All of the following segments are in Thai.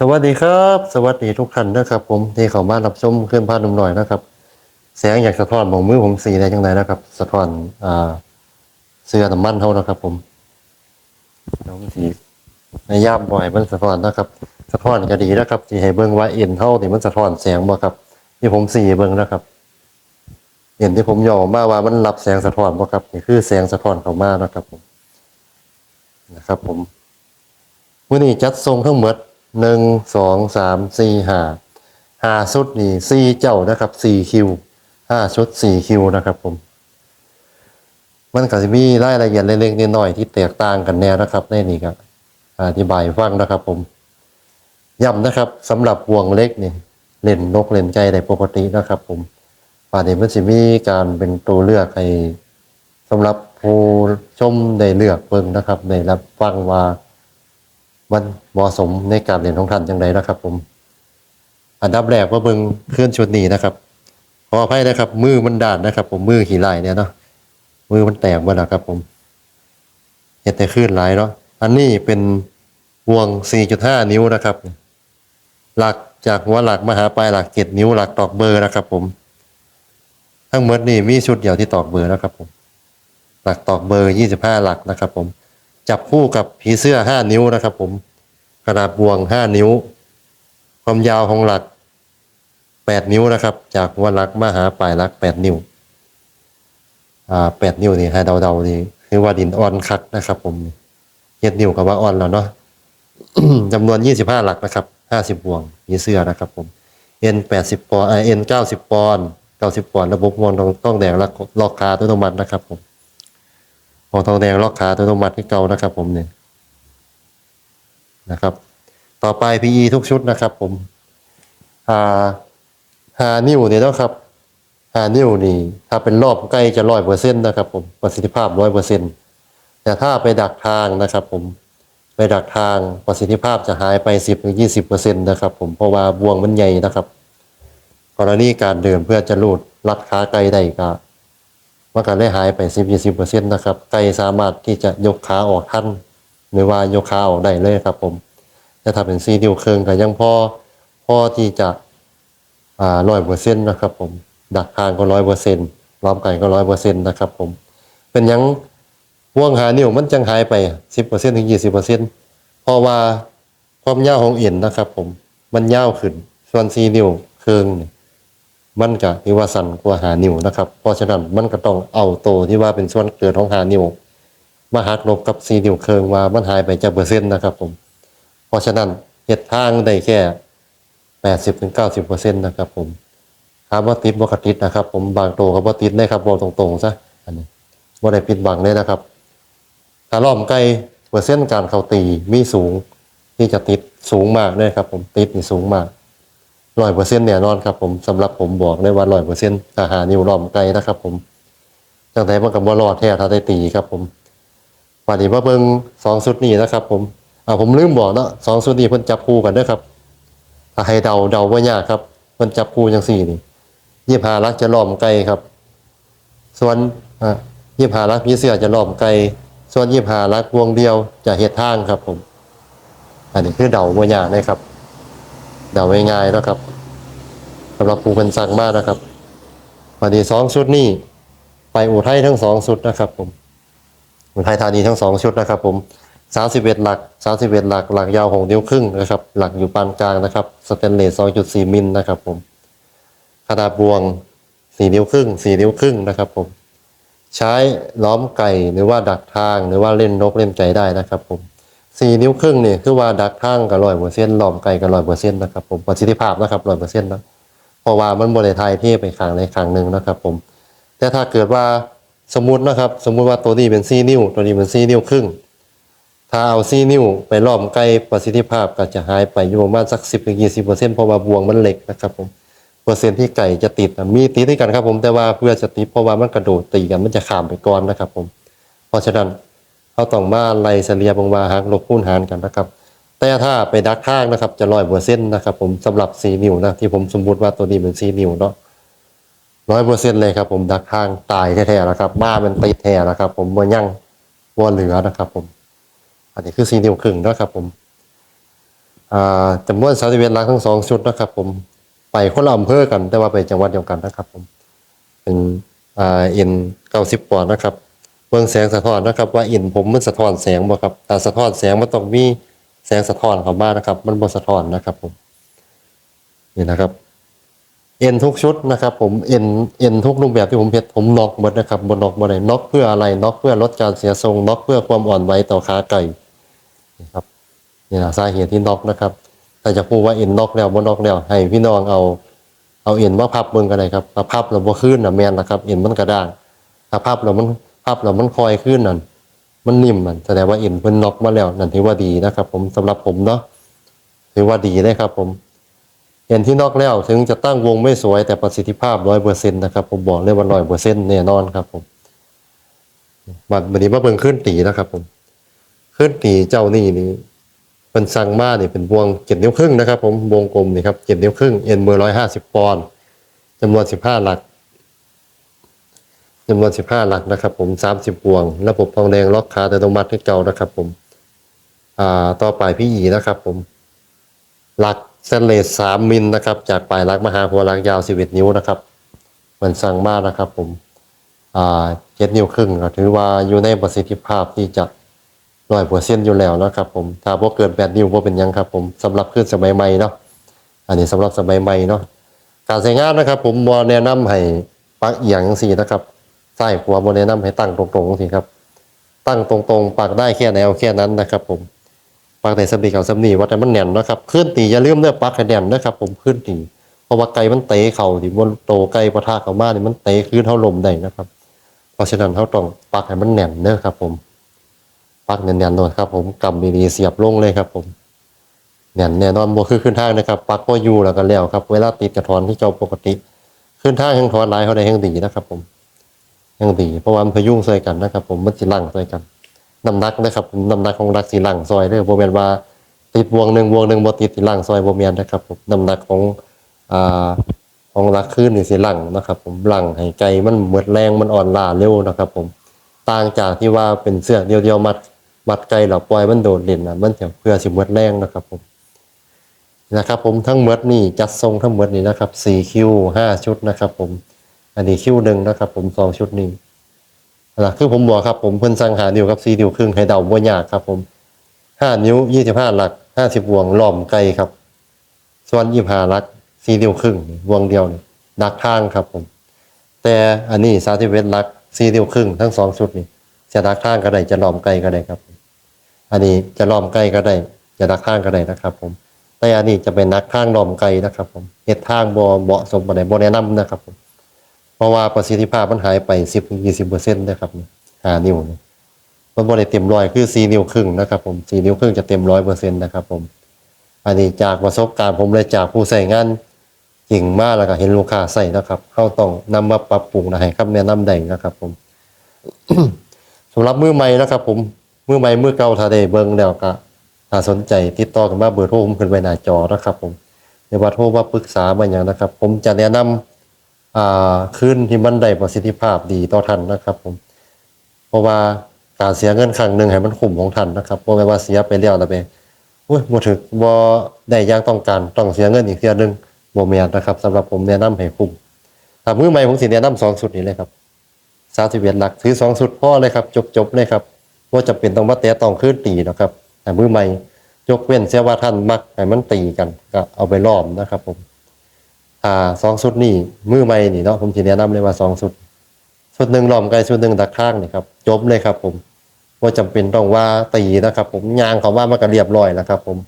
สวัสดีครับ สวัสดีทุกท่านนะครับ ผมที่เข้ามารับชมเคลื่อนพาดหนุ่มหน่อยนะครับแสงอยากสะท้อนของมือผมสีได้จังไดนะครับ สะท้อนอ่าเสื้อน้ำมันเท่านะครับ ผมน้องสีในย่ามบ่อยมันสะท้อนนะครับ สะท้อนก็ดีนะครับที่ให้เบิ่งว่าเอ็นเท่าที่มันสะท้อนแสงบ่ครับที่ผมสีเบิ่งนะครับเห็นที่ผมย่อมาว่ามันรับแสงสะท้อนบ่ครับนี่คือแสงสะท้อนเข้ามานะครับ ผมนะครับ ผมมื่อนี้จัดทรงทั้งหมด หนึ่งสองสามสี่ห้าห้าชุดนี่สี่เจ้านะครับสี่คิวห้าชุดสี่คิวนะครับผม มันก็จะมีรายละเอียดเล็กๆน้อยๆที่แตกต่างกันแน่นะครับในนี้ครับอธิบายฟังนะครับผมย้ำนะครับสำหรับวงเล็กนี่เล่นนกเล่นไก่ได้ปกตินะครับ ผมป่านนี้มันจะมีการเป็นตัวเลือกให้สำหรับผู้ชมได้เลือกเบิ่งนะครับได้รับฟังว่า มันเหมาะสมในการเรียนของท่านจังไดนะครับ ผม อันดับแรกว่าเบิ่งเคลื่อนชุดนี้นะครับขออภัยนะครับ มือมันดาดนะครับ ผมมือขี่ลายเนี่ยเนาะมือมันแตกหมดแล้วครับ ผมเห็ดแต่คลื่นไหลเนาะอันนี้เป็นวง 4.5 นิ้วนะครับ หลักจากหัวหลักมาหาปลายหลัก 7 นิ้วหลักตอกเบอร์นะครับ ผม ทั้งหมดนี่มีชุดเดียวที่ตอกเบอร์นะครับ ผม หลักตอกเบอร์ 25 หลักนะครับ ผม จับคู่กับผีเสื้อ5นิ้วนะครับ ผมขนาดบวง5นิ้ว ความยาวของหลัก8นิ้วนะครับ จากหัวหลักมาหาปลายหลัก8นิ้วอ่า8นิ้วนี่ให้เดาๆนี่คือว่าดินอ่อนคักนะครับ ผมเจ็ดนิ้วกับว่าอ่อนแล้วเนาะจำนวน25หลักนะครับ50บวงผีเสื้อนะครับ ผม N 80ปดสิบปอนด์อ่า N 90ปอนด์90ปอนระบบมวลต้องต้องแดงล็อกล็อกคาอัตัวมัตินะครับ ผม ของทองแดงล็อกขาอัตโนมัติที่เก่านะครับ ผมเนี่ยนะครับ ต่อไป PE ทุกชุดนะครับ ผมหาหานิ้วเนี่ยนะครับหานิ้วนี่ ถ้าเป็นรอบใกล้จะร้อยเปอร์เซ็นต์นะครับ ผมประสิทธิภาพร้อยเปอร์เซ็นต์แต่ถ้าไปดักทางนะครับ ผมไปดักทางประสิทธิภาพจะหายไปสิบถึงยี่สิบเปอร์เซ็นต์นะครับ ผมเพราะว่าบวงมันใหญ่นะครับ กรณีการเดินเพื่อจะลูดลัดขาไกลได้ก็ มันก็ได้หายไปสิบยี่สิบเปอร์เซ็นต์นะครับไก่สามารถที่จะยกขาออกทันหรือว่ายกขาออกได้เลยครับผมแต่ถ้าเป็นซีดิวเคิงก็ยังพอพอที่จะอ่าร้อยเปอร์เซ็นต์นะครับผมดักทางก็ร้อยเปอร์เซ็นต์ล้อมไก่ก็ร้อยเปอร์เซ็นต์นะครับผมเป็นยังห่วงหานิ้วมันจังหายไปสิบเปอร์เซ็นต์ถึงยี่สิบเปอร์เซ็นต์เพราะว่าความยาวของเอ็นนะครับผมมันยาวขึ้นส่วนซีนิ้วเคิงเนี่ย มันก็ที่ว่าสั่นกว่าหานิ้วนะครับ เพราะฉะนั้นมันก็ต้องเอาโตที่ว่าเป็นส่วนเกิดของหานิ้วมาหักลบกับสี่นิ้วเคิงว่ามันหายไปจากเปอร์เซ็นต์นะครับ ผม เพราะฉะนั้นเหตุทางได้แค่แปดสิบถึงเก้าสิบเปอร์เซ็นต์นะครับผมถามว่าติดบ่กติดนะครับ ผมบางโตวก็บ่ติดเลยครับบอกตรงๆซะอันนี้บ่ได้ปิดบังเลยนะครับถ้าล้อมไกลเปอร์เซ็นต์การเข้าตีมีสูงที่จะติดสูงมากเลยครับ ผมติดนี่สูงมาก ร้อยเปอร์เซ็นต์แน่นอนครับผมสำหรับผมบอกได้ว่าร้อยเปอร์เซ็นต์ทหารนิวล้อมไกลนะครับผมจังไดมันกับว่ารอดแท้ถ้าได้ตีครับผมวันนี้มาเบิ่งสองชุดนี้นะครับ ผมอ่าผมลืมบอกเนาะสองชุดนี้เพิ่นจับคู่กันด้อครับถ้าให้เดาเดาว่ายากครับเพิ่นจับคู่จังสี่นี่ยี่หาลักจะล้อมไกลครับ ส่วนอ่ายี่หาลักพี่เสือจะล้อมไกลส่วนยี่หาลักวงเดียวจะเฮ็ดทางครับ ผม อันนี้คือเดาว่ายากนะครับ เดาง่ายๆนะครับสำหรับผู้เป็นสั่งมากนะครับวันนี้สองชุดนี้ไปอุทัยทั้งสองชุดนะครับ ผมอุทัยธานีทั้งสองชุดนะครับ ผมสามสิบเอ็ดหลักสามสิบเอ็ดหลักหลักยาวหกนิ้วครึ่งนะครับ หลักอยู่ปานกลางนะครับสเตนเลสสองจุดสี่มิลนะครับ ผมขนาดบวงสี่นิ้วครึ่งสี่นิ้วครึ่งนะครับ ผม ใช้ล้อมไก่หรือว่าดักทางหรือว่าเล่นนกเล่นไก่ได้นะครับ ผม สี่นิ้วครึ่งนี่คือว่าดักทางกับร้อยเปอร์เซ็นต์ล้อมไก่กับร้อยเปอร์เซ็นต์นะครับผมประสิทธิภาพนะครับร้อยเปอร์เซ็นต์นะเพราะว่ามันบริไทยที่ไปขังในขังหนึ่งนะครับผม แต่ถ้าเกิดว่าสมมตินะครับ สมมุติว่าตัวนี้เป็นสี่นิ้ว ตัวนี้เป็นสี่นิ้วครึ่ง ถ้าเอาสี่นิ้วไปล้อมไก่ประสิทธิภาพก็จะหายไปอยู่ประมาณสักสิบถึงยี่สิบเปอร์เซ็นต์เพราะว่าบวงมันเหล็กนะครับผมเปอร์เซ็นต์ที่ไก่จะติดมีติดด้วยกันครับผมแต่ว่าเพื่อจะติดเพราะว่ามันกระโดดตีกันมันจะข้ามไปก่อนนะครับผม เพราะฉะนั้น เขาต้องมาไล่เฉลี่ยบงมาหักลบคูณหารกันนะครับ แต่ถ้าไปดักข้างนะครับ จะร้อยเปอร์เซ็นนะครับ ผมสำหรับสีนิ้วนะที่ผมสมมติว่าตัวนี้เป็นสีนิ้วเนาะร้อยเปอร์เซ็นต์เลยครับผมดักข้างตายแท้ๆนะครับ บ้ามันติดแท้นะครับ ผมมันยั่งวัวเหลือนะครับ ผม อันนี้คือสีนิ้วครึ่งนะครับ ผมจำนวนสามสิบเอ็ดลักทั้งสองชุดนะครับ ผมไปคนละอำเภอกัน แต่ว่าไปจังหวัดเดียวกันนะครับ ผมเป็นเอ็นเก้าสิบปอนด์นะครับ เบื้องแสงสะท้อนนะครับ ว่าอ็นผมมันสะท้อนแสงบ่ครับถ้าสะท้อนแสงมันต้องมีแสงสะท้อนเข้ามานะครับ มันบ่สะท้อนนะครับผมนี่นะครับเอ็นทุกชุดนะครับ ผมเอ็นเอ็นทุกรูปแบบที่ผมเพ็ดผมน็อกหมดนะครับบนน็อกบ่ได้น็อกเพื่ออะไรน็อกเพื่อลดการเสียทรงน็อกเพื่อความอ่อนไหวต่อขาไก่นี่ครับนี่นะสาเหตุที่น็อกนะครับแต่จะพูดว่าเอ็นน็อกแล้วบ่น็อกแล้วให้พี่น้องเอาเอาเอ็นมาพับเบิ่งกันเลยครับถ้าพับแล้วบ่ขึ้นนะแม่นนะครับเอ็นมันกระด้างถ้าพับแล้วมัน พับแล้วมันคอยขึ้นนั่นมันนิ่มมันแสดงว่าเอ็นเพิ่นน็อกมาแล้วนั่นถือว่าดีนะครับ ผมสำหรับผมเนาะถือว่าดีเลยครับ ผมเห็นที่นอกแล้วถึงจะตั้งวงไม่สวยแต่ประสิทธิภาพร้อยเปอร์เซ็นต์นะครับผมบอกเลยว่าร้อยเปอร์เซ็นต์แน่นอนครับ ผมบัดนี้มาเบิ่งขึ้นตีนะครับ ผมขึ้นตีเจ้านี่นี่เป็นสั่งมาเนี่ยเป็นวงเจ็ดนิ้วครึ่งนะครับ ผมวงกลมนี่ครับเจ็ดนิ้วครึ่งเอ็นเบอร์ร้อยห้าสิบปอนด์จำนวนสิบห้าหลัก จำนวนสิบห้าหลักนะครับผมสามสิบวง ระบบทองแดงล็อกขาอัตโนมัติให้เก่านะครับผม อ่า ต่อไปพี่หยีนะครับผม หลักสเตนเลสสามมิลนะครับ จากปลายหลักมหาหัวหลักยาวสิบเอ็ดนิ้วนะครับ มันสั่งมากนะครับผม อ่าเจ็ดนิ้วครึ่งก็ถือว่าอยู่ในประสิทธิภาพที่จะร้อยเปอร์เซ็นอยู่แล้วนะครับผม ถ้าพวกเกินแปดนิ้วพวกเป็นยังครับผมสำหรับขึ้นสมัยใหม่เนาะ อันนี้สำหรับสมัยใหม่เนาะ การใช้งานนะครับ ผมบอแนะนำให้ปักเอียงสี่นะครับ ใต้หัวบอแนะนำให้ตั้งตรงๆสิครับ ตั้งตรงๆปักได้แค่ไหนเอาแค่นั้นนะครับ ผมปักในสำนีกับสำนีวัดแต่มันแน่นนะครับขึ้นตีอย่าลืมเด้อปักให้แน่นนะครับ ผมขึ้นตีเพราะว่าไก่มันเตะเข่าที่บนโตไก่ปะทะเข้ามานี่มันเตะขึ้นเท่าลมได้นะครับ เพราะฉะนั้นเขาต้องปักให้มันแน่นเด้อครับ ผมปักแน่นๆหน่อยครับ ผมกำดีๆเสียบลงเลยครับ ผมแน่นแน่นอนบ่คือขึ้นทางนะครับปักก็อยู่แล้วก็แล้วครับ เวลาติดกระถอนที่เจ้าปกติ ขึ้นทางแห่งถอนหลายเขาได้แห่งดีนะครับผม แห่งดี เพราะว่ามันพยุงซอยกันนะครับ ผมมันสิลังซอยกันน้ำหนักนะครับน้ำหนักของรักสีหลังซอยเด้อบ่แม่นว่าติดวงหนึ่งวงหนึ่งบ่ติดสีหลังซอยบ่แม่นนะครับผมน้ำหนักของอ่าของรักขึ้นนี่สีหลังนะครับ ผมหลังห้ไกลมันหมดแรงมันอ่อนล้าเร็วนะครับ ผมต่างจากที่ว่าเป็นเสื้อเดียวๆมัดมัดไกลแล้วปล่อยมันโดดเด่นนะมันจะเพื่อสิหมดแรงนะครับ ผมนะครับผมทั้งหมดนี่จัดทรงทั้งหมดนี่นะครับ4คิว5ชุดนะครับ ผม อันนี้คิวหนึ่งนะครับ ผมสองชุดนี้นะคือผมบอกครับผมเพิ่นสั่งหานิ้วกับสี่นิ้วครึ่งให้เดาบ่ยากครับ ผมห้านิ้วยี่สิบห้าหลักห้าสิบวงล้อมไกลครับ ส่วนยี่ห้าหลักสี่นิ้วครึ่งวงเดียวนี่ดักทางครับ ผม แต่อันนี้สาธิเวทหลักสี่นิ้วครึ่งทั้งสองชุดนี่จะดักทางก็ได้จะล้อมไกลก็ได้ครับ อันนี้จะล้อมไกลก็ได้จะดักทางก็ได้นะครับ ผม แต่อันนี้จะเป็นนักทางล้อมไกลนะครับ ผมเฮ็ดทางบ่เหมาะสมบ่ได้บ่แนะนำนะครับผม เพราะว่าประสิทธิภาพมันหายไปสิบถึงยี่สิบเปอร์เซ็นต์นะครับหานิ้วนี่มันบ่ได้เต็มร้อยคือสี่นิ้วครึ่งนะครับ ผมสี่นิ้วครึ่งจะเต็มร้อยเปอร์เซ็นต์นะครับ ผม อันนี้จากประสบการณ์ผมเลยจากผู้ใส่งานจริงมากแล้วก็เห็นลูกค้าใส่นะครับเข้าต้องนำมาปรับปรุงนะให้คำแนะนำได้นะครับ ผมสำหรับมือใหม่นะครับ ผมมือใหม่มือเก่าถ้าได้เบิ่งแล้วก็ถ้าสนใจติดต่อกันมาเบอร์โทรผมขึ้นไว้หน้าจอนะครับ ผมในว่าโทรมาปรึกษามาอย่างนะครับ ผมจะแนะนำอ่า ขึ้นที่มันได้ประสิทธิภาพดีต่อท่านนะครับผมเพราะว่าการเสียเงินครั้งหนึ่งให้มันคุ้มของท่านนะครับเพราะว่าเสียไปแล้วแล้วไปอุ้ยบ่ถึกบ่ได้ย่างต้องการต้องเสียเงินอีกเทื่อหนึงบ่แม่นนะครับสำหรับผมแนะนำให้คุ้มถ้ามือใหม่ผมสิแนะนำสองชุดนี้เลยครับ31หลักถือสองชุดพอเลยครับ จบๆเลยครับบ่จำเป็นต้องมาแตะต้องคืนตีหรอกครับแต่มือใหม่ยกเว้นเสียว่าท่านมักให้มันตีกันก็เอาไปล้อมนะครับผม อ่าสองชุดนี่มือใหม่นี่เนาะผมสิแนะนำเลยว่าสองชุดชุดหนึ่งหลอมไกลชุดหนึ่งดักข้างนี่ครับจบเลยครับผมว่าจำเป็นต้องว่าตีนะครับ ผมยางเขาว่ามันก็เรียบร้อยแล้วครับ ผม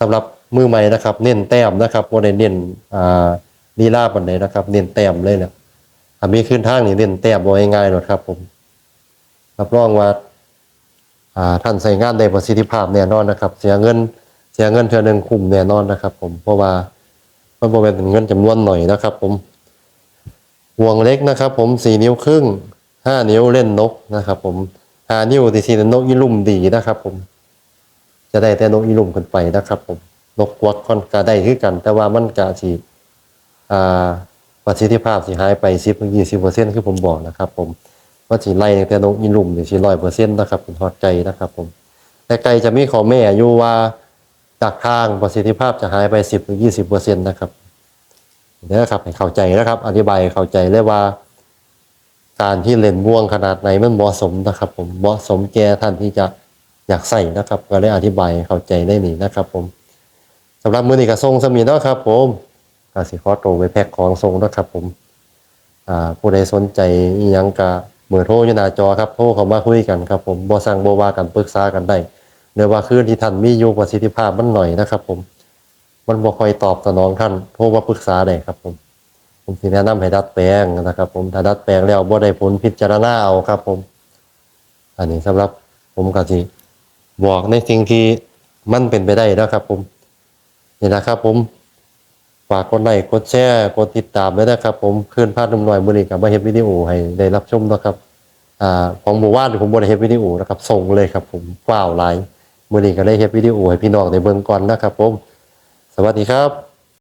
สำหรับมือใหม่นะครับ เน้นแต้มนะครับว่าได้เน้นอ่าลีลาปันไหนนะครับ เน้นแต้มเลยเนี่ยถ้ามีขึ้นทางนี่เน้นแต้มบ่ง่ายๆหรอกครับ ผมรับรองว่าอ่าท่านใส่งานได้ประสิทธิภาพแน่นอนนะครับ เสียเงินเสียเงินเทื่อหนึงคุ้มแน่นอนนะครับ ผมเพราะว่า มันบ่เป็นเงินจำนวนหน่อยนะครับ ผมห่วงเล็กนะครับ ผมสี่นิ้วครึ่งห้านิ้วเล่นนกนะครับ ผมห้านิ้วที่สี่นกอีลุ่มดีนะครับ ผม จะได้แต่นกอีลุ่มขึ้นไปนะครับ ผมนกกวักค่อนก็ได้คือกัน แต่ว่ามันกะสิอ่าประสิทธิภาพสิหายไปสิบถึงยี่สิบเปอร์เซ็นต์คือผมบอกนะครับ ผมว่าสิไล่แต่นกอีลุ่มนี่สิร้อยเปอร์เซ็นต์นะครับผมพอใจนะครับ ผม แต่ไก่จะมีขอแม่อยู่ว่า จากทางประสิทธิภาพจะหายไป 10ถึง20%นต์นะครับเด้อครับให้เข้าใจนะครับ อธิบายเข้าใจเลยว่า การที่เลนม่วงขนาดไหนมันเหมาะสมนะครับ ผมเหมาะสมแก่ท่านที่จะอยากใส่นะครับ ก็เลยอธิบายเข้าใจได้นี่นะครับ ผมสำหรับมือนี้ก็ส่งสมีเนาะครับ ผมก็สิขอตัวไปแพ็คของส่งนะครับ ผมอ่าผู้ใดสนใจยังก็เบอร์โทรอยู่หน้าจอครับโทรเข้ามาคุยกันครับ ผมบ่สั่งบ่ว่ากันปรึกษากันได้ เนื่อว่าคืนที่ท่านมีอยู่ประสิทธิภาพมันหน่อยนะครับ ผม มันบ่ค่อยตอบสนองท่านโทรมาปรึกษาได้ครับ ผม ผมสิแนะนำให้ดัดแปลงนะครับ ผมถ้าดัดแปลงแล้วบ่ได้ผลพิจารณาเอาครับ ผม อันนี้สำหรับผมก็สิบอกในสิ่งที่มันเป็นไปได้นะครับ ผมนี่นะครับ ผมฝากกดไลค์กดแชร์กดติดตามด้วยนะครับ ผมคืนพาดนุ่มหน่อยมือนี้กับมาเฮ็ดวิดีโอให้ได้รับชมนะครับ อ่าของหมู่บ้านผมบ่ได้เฮ็ดวิดีโอนะครับส่งเลยครับ ผมฟ้าวหลาย มือนี้ก็ได้เฮ็ดวิดีโอให้พี่น้องได้เบิ่งก่อนนะครับผม สวัสดีครับ